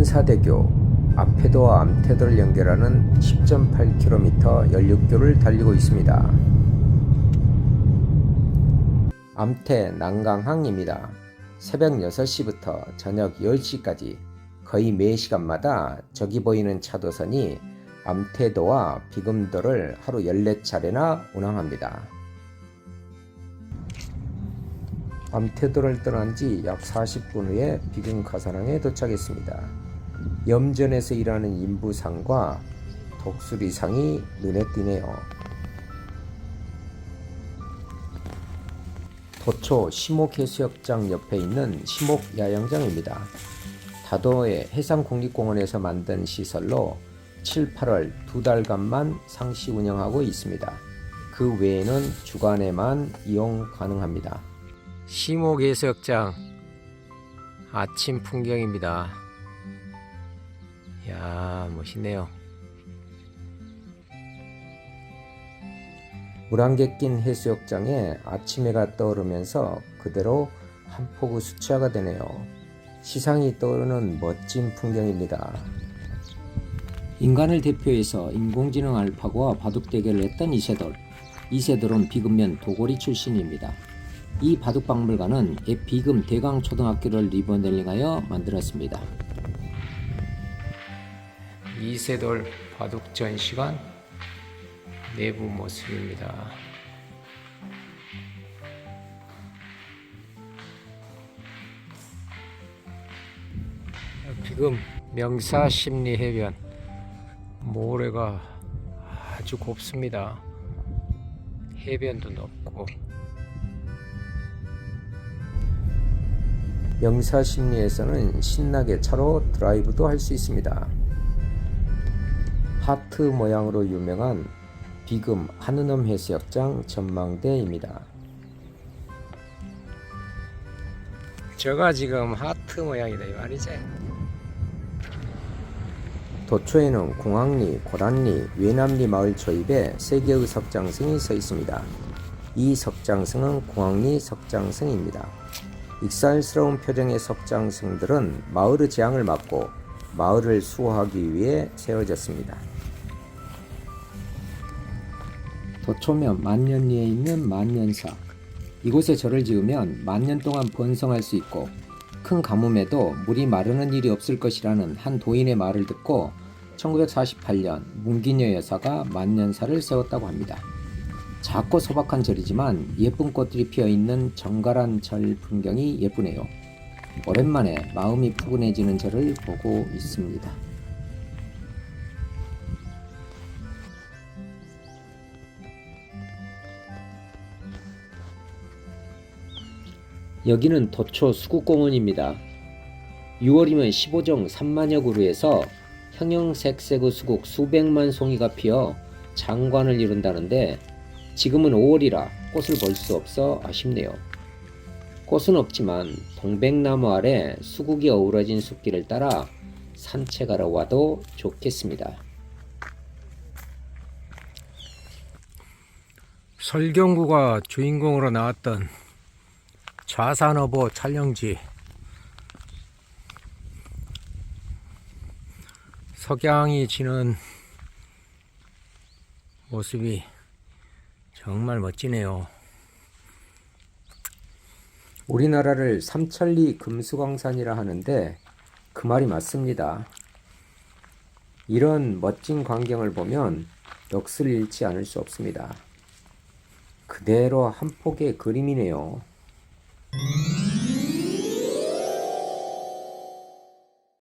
한사대교 앞태도와 암태도를 연결하는 10.8km 연륙교를 달리고 있습니다. 암태 난강항입니다. 새벽 6시부터 저녁 10시까지 거의 매 시간마다 저기 보이는 차도선이 암태도와 비금도를 하루 14차례나 운항합니다. 암태도를 떠난 지 약 40분 후에 비금 가산항에 도착했습니다. 염전에서 일하는 인부상과 독수리상이 눈에 띄네요. 도초 시목해수욕장 옆에 있는 시목야영장입니다. 다도의 해상국립공원에서 만든 시설로 7, 8월 두 달간만 상시 운영하고 있습니다. 그 외에는 주간에만 이용 가능합니다. 시목해수욕장 아침 풍경입니다. 야 멋있네요. 물안개 낀 해수욕장에 아침 해가 떠오르면서 그대로 한 포구 수채화가 되네요. 시상이 떠오르는 멋진 풍경입니다. 인간을 대표해서 인공지능 알파고와 바둑 대결을 했던 이세돌. 이세돌은 비금면 도고리 출신입니다. 이 바둑박물관은 옛 비금 대강초등학교를 리모델링하여 만들었습니다. 이세돌 바둑 전시관 내부 모습입니다. 지금 명사 심리 해변 모래가 아주 곱습니다. 해변도 높고 명사 심리에서는 신나게 차로 드라이브도 할 수 있습니다. 하트 모양으로 유명한 비금 한은엄 해수욕장 전망대입니다. 저가 지금 하트 모양이다 이 말이지. 도초에는 공항리, 고란리, 외남리 마을 초입에 세 개의 석장승이 서 있습니다. 이 석장승은 공항리 석장승입니다. 익살스러운 표정의 석장승들은 마을의 재앙을 막고 마을을 수호하기 위해 세워졌습니다. 도초면 만년리에 있는 만년사. 이곳에 절을 지으면 만년 동안 번성할 수 있고 큰 가뭄에도 물이 마르는 일이 없을 것이라는 한 도인의 말을 듣고 1948년 문기녀 여사가 만년사를 세웠다고 합니다. 작고 소박한 절이지만 예쁜 꽃들이 피어 있는 정갈한 절 풍경이 예쁘네요. 오랜만에 마음이 푸근해지는 절을 보고 있습니다. 여기는 도초 수국공원입니다. 6월이면 15종 3만여 그루에서 형형색색의 수국 수백만 송이가 피어 장관을 이룬다는데 지금은 5월이라 꽃을 볼 수 없어 아쉽네요. 꽃은 없지만 동백나무 아래 수국이 어우러진 숲길을 따라 산책하러 와도 좋겠습니다. 설경구가 주인공으로 나왔던 좌산어보 촬영지 석양이 지는 모습이 정말 멋지네요. 우리나라를 삼천리 금수광산이라 하는데 그 말이 맞습니다. 이런 멋진 광경을 보면 넋을 잃지 않을 수 없습니다. 그대로 한 폭의 그림이네요.